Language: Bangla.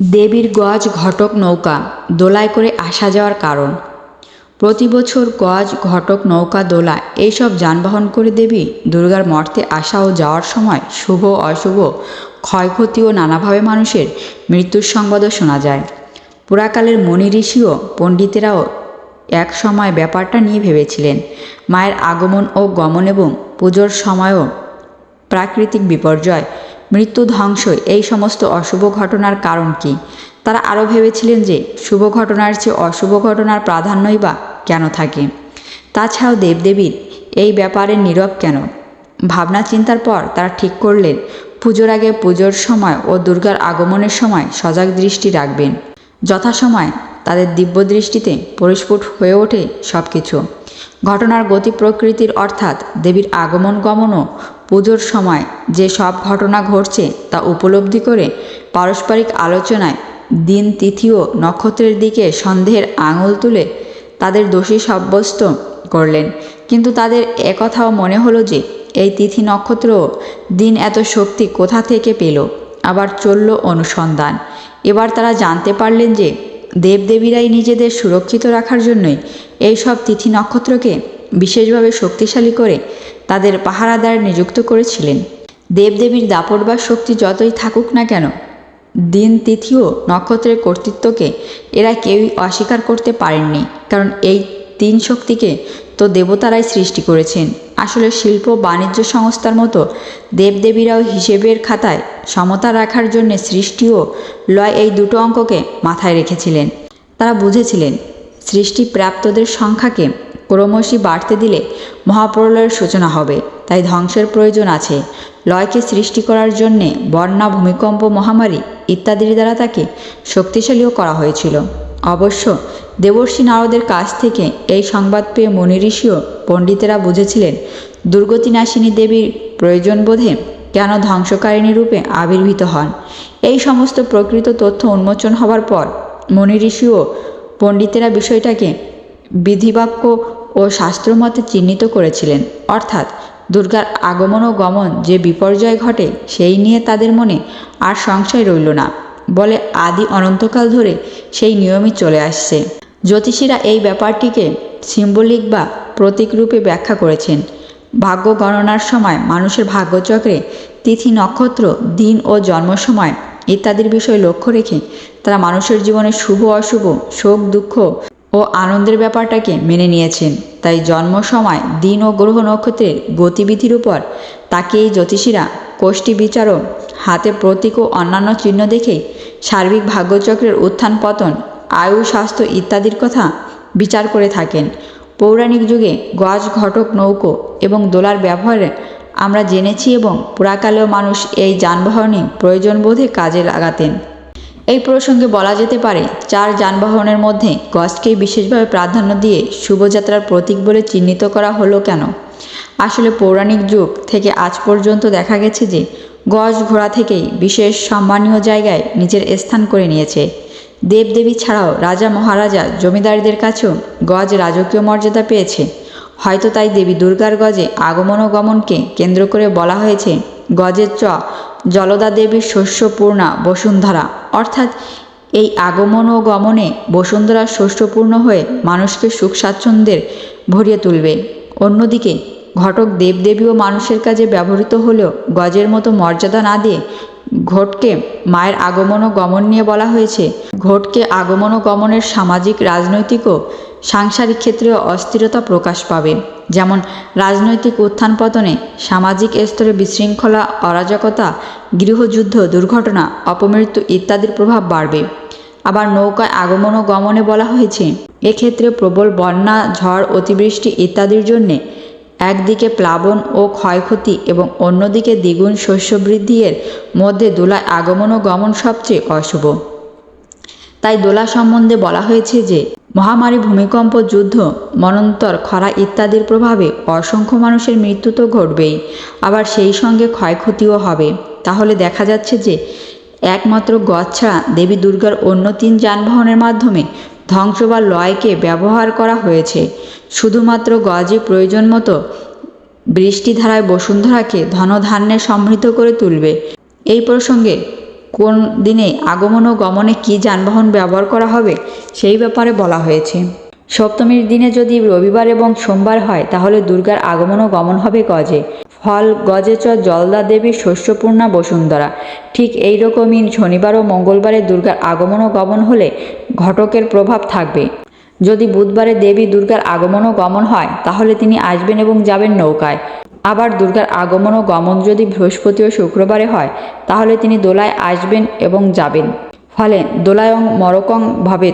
দেবীর গজ ঘটক নৌকা, দোলায় করে আসা যাওয়ার কারণ। প্রতি বছর গজ, ঘটক, নৌকা, দোলা এইসব যানবাহন করে দেবী দুর্গার মর্তে আসা ও যাওয়ার সময় শুভ, অশুভ, ক্ষয়ক্ষতি ও নানাভাবে মানুষের মৃত্যুর সংবাদও শোনা যায়। পুরাকালের মনি ঋষি ও পণ্ডিতেরাও এক সময় ব্যাপারটা নিয়ে ভেবেছিলেন। মায়ের আগমন ও গমন এবং পুজোর সময়ও প্রাকৃতিক বিপর্যয় মৃত্যু ধ্বংস, এই সমস্ত অশুভ ঘটনার কারণ কি? তারা আরও ভেবেছিলেন যে শুভ ঘটনার চেয়ে অশুভ ঘটনার প্রাধান্যই বা কেন থাকে? তাছাড়াও দেবদেবীর এই ব্যাপারে নীরব কেন? ভাবনা চিন্তার পর তারা ঠিক করলেন, পুজোর আগে পুজোর সময় ও দুর্গার আগমনের সময় সজাগ দৃষ্টি রাখবেন। যথাসময় তাদের দিব্য দৃষ্টিতে পরিস্ফুট হয়ে ওঠে সব কিছু ঘটনার গতি প্রকৃতির অর্থাৎ দেবীর আগমন গমনও পুজোর সময় যে সব ঘটনা ঘটছে তা উপলব্ধি করে পারস্পরিক আলোচনায় দিন তিথি ও নক্ষত্রের দিকে সন্দেহের আঙুল তুলে তাদের দোষী সাব্যস্ত করলেন। কিন্তু তাদের একথাও মনে হলো যে, এই তিথি নক্ষত্র দিন এত শক্তি কোথা থেকে পেল? আবার চলল অনুসন্ধান। এবার তারা জানতে পারলেন যে, দেবদেবীরাই নিজেদের সুরক্ষিত রাখার জন্যই এই সব তিথি নক্ষত্রকে বিশেষভাবে শক্তিশালী করে তাদের পাহারাদার নিযুক্ত করেছিলেন। দেবদেবীর দাপট বা শক্তি যতই থাকুক না কেন দিন তিথি ও নক্ষত্রের কর্তৃত্বকে এরা কেউই অস্বীকার করতে পারেননি, কারণ এই তিন শক্তিকে তো দেবতারাই সৃষ্টি করেছেন। আসলে শিল্প বাণিজ্য সংস্থার মতো দেবদেবীরাও হিসেবের খাতায় সমতা রাখার জন্য সৃষ্টি ও লয় এই দুটো অঙ্ককে মাথায় রেখেছিলেন। তারা বুঝেছিলেন সৃষ্টি প্রাপ্তদের সংখ্যাকে ক্রমশই বাড়তে দিলে মহাপ্রলয়ের সূচনা হবে, তাই ধ্বংসের প্রয়োজন আছে। লয়কে সৃষ্টি করার জন্যে বন্যা, ভূমিকম্প, মহামারী ইত্যাদির দ্বারা তাকে শক্তিশালীও করা হয়েছিল। অবশ্য দেবর্ষী নারদের কাছ থেকে এই সংবাদ পেয়ে মনি ঋষিও পণ্ডিতেরা বুঝেছিলেন, দুর্গতিনাশিনী দেবীর প্রয়োজন বোধে কেন ধ্বংসকারিণী রূপে আবির্ভূত হন। এই সমস্ত প্রকৃত তথ্য উন্মোচন হবার পর মনি ঋষি ও পণ্ডিতেরা বিষয়টাকে বিধিবাক্য ও শাস্ত্রমতে চিহ্নিত করেছিলেন। অর্থাৎ দুর্গার আগমন ও গমন যে বিপর্যয় ঘটে, সেই নিয়ে তাদের মনে আর সংশয় রইল না। বলে আদি অনন্তকাল ধরে সেই নিয়মই চলে আসছে। জ্যোতিষীরা এই ব্যাপারটিকে সিম্বলিক বা প্রতীক রূপে ব্যাখ্যা করেছেন। ভাগ্য গণনার সময় মানুষের ভাগ্যচক্রে তিথি নক্ষত্র, দিন ও জন্ম সময় ইত্যাদির বিষয় লক্ষ্য রেখে তারা মানুষের জীবনে শুভ, অশুভ, শোক, দুঃখ ও আনন্দের ব্যাপারটাকে মেনে নিয়েছেন। তাই জন্ম সময় দিন ও গ্রহ নক্ষত্রের গতিবিধির উপর তাকে এই জ্যোতিষীরা কোষ্ঠী বিচারও হাতে প্রতীক ও অন্যান্য চিহ্ন দেখে সার্বিক ভাগ্যচক্রের উত্থান পতন, আয়ু, স্বাস্থ্য ইত্যাদির কথা বিচার করে থাকেন। পৌরাণিক যুগে গজ, ঘটক, নৌকো এবং দোলার ব্যবহারে আমরা জেনেছি এবং পুরাকালেও মানুষ এই যানবাহনই প্রয়োজন বোধে কাজে লাগাতেন। এই প্রসঙ্গে বলা যেতে পারে, চার যানবাহনের মধ্যে গজকেই বিশেষভাবে প্রাধান্য দিয়ে শুভযাত্রার প্রতীক বলে চিহ্নিত করা হলো কেন? আসলে পৌরাণিক যুগ থেকে আজ পর্যন্ত দেখা গেছে যে, গজ ঘোড়া থেকেই বিশেষ সম্মানীয় জায়গায় নিজের স্থান করে নিয়েছে। দেবদেবী ছাড়াও রাজা মহারাজা জমিদারদের কাছেও গজ রাজকীয় মর্যাদা পেয়েছে। হয়তো তাই দেবী দুর্গার গজে আগমন ও গমনকে কেন্দ্র করে বলা হয়েছে, গজের চ জলদা দেবীর শস্যপূর্ণা বসুন্ধরা। অর্থাৎ এই আগমন ও গমনে বসুন্ধরা শস্যপূর্ণ হয়ে মানুষকে সুখ স্বাচ্ছন্দ্যের ভরিয়ে তুলবে। অন্যদিকে ঘটক দেবদেবীও মানুষের কাজে ব্যবহৃত হলেও গজের মতো মর্যাদা না দিয়ে ঘটকে মায়ের আগমন ও গমন নিয়ে বলা হয়েছে। ঘটকে আগমন ও গমনের সামাজিক, রাজনৈতিক ও সাংসারিক ক্ষেত্রেও অস্থিরতা প্রকাশ পাবে। যেমন, রাজনৈতিক উত্থান পতনে সামাজিক স্তরে বিশৃঙ্খলা, অরাজকতা, গৃহযুদ্ধ, দুর্ঘটনা, অপমৃত্যু ইত্যাদির প্রভাব বাড়বে। আবার নৌকায় আগমন ও গমনে বলা হয়েছে, এক্ষেত্রে প্রবল বন্যা, ঝড়, অতিবৃষ্টি ইত্যাদির জন্যে একদিকে প্লাবন ও ক্ষয়ক্ষতি এবং অন্যদিকে দ্বিগুণ শস্য বৃদ্ধির মধ্যে দোলায় আগমন ও গমন সবচেয়ে অশুভ। তাই দোলা সম্বন্ধে বলা হয়েছে যে মহামারী ভূমিকম্প, যুদ্ধ মনন্তর খরা ইত্যাদির প্রভাবে অসংখ্য মানুষের মৃত্যু তো ঘটবেই। আবার সেই সঙ্গে ক্ষয়ক্ষতিও হবে। তাহলে দেখা যাচ্ছে যে একমাত্র গজ ছাড়া দেবী দুর্গার অন্য তিন যানবাহনের মাধ্যমে ধ্বংস বা লয়কে ব্যবহার করা হয়েছে। শুধুমাত্র গজে প্রয়োজন মতো বৃষ্টিধারায় বসুন্ধরাকে ধনধান্যে সমৃদ্ধ করে তুলবে। এই প্রসঙ্গে কোন দিনে আগমন ও গমনে কি যানবাহন ব্যবহার করা হবে, সেই ব্যাপারে বলা হয়েছে। সপ্তমীর দিনে যদি রবিবার এবং সোমবার হয়, তাহলে দুর্গার আগমন ও গমন হবে গজে। ফল গজে চ জলদা দেবী, শস্যপূর্ণা, বসুন্ধরা। ঠিক এই রকমই শনিবার ও মঙ্গলবারে দুর্গার আগমন ও গমন হলে ঘটকের প্রভাব থাকবে। যদি বুধবারে দেবী দুর্গার আগমন ও গমন হয়, তাহলে তিনি আসবেন এবং যাবেন নৌকায়। আবার দুর্গার আগমন ও গমন যদি বৃহস্পতি ও শুক্রবারে হয়, তাহলে তিনি দোলায় আসবেন এবং যাবেন। ফলে দোলায়ং মরকং ভাবে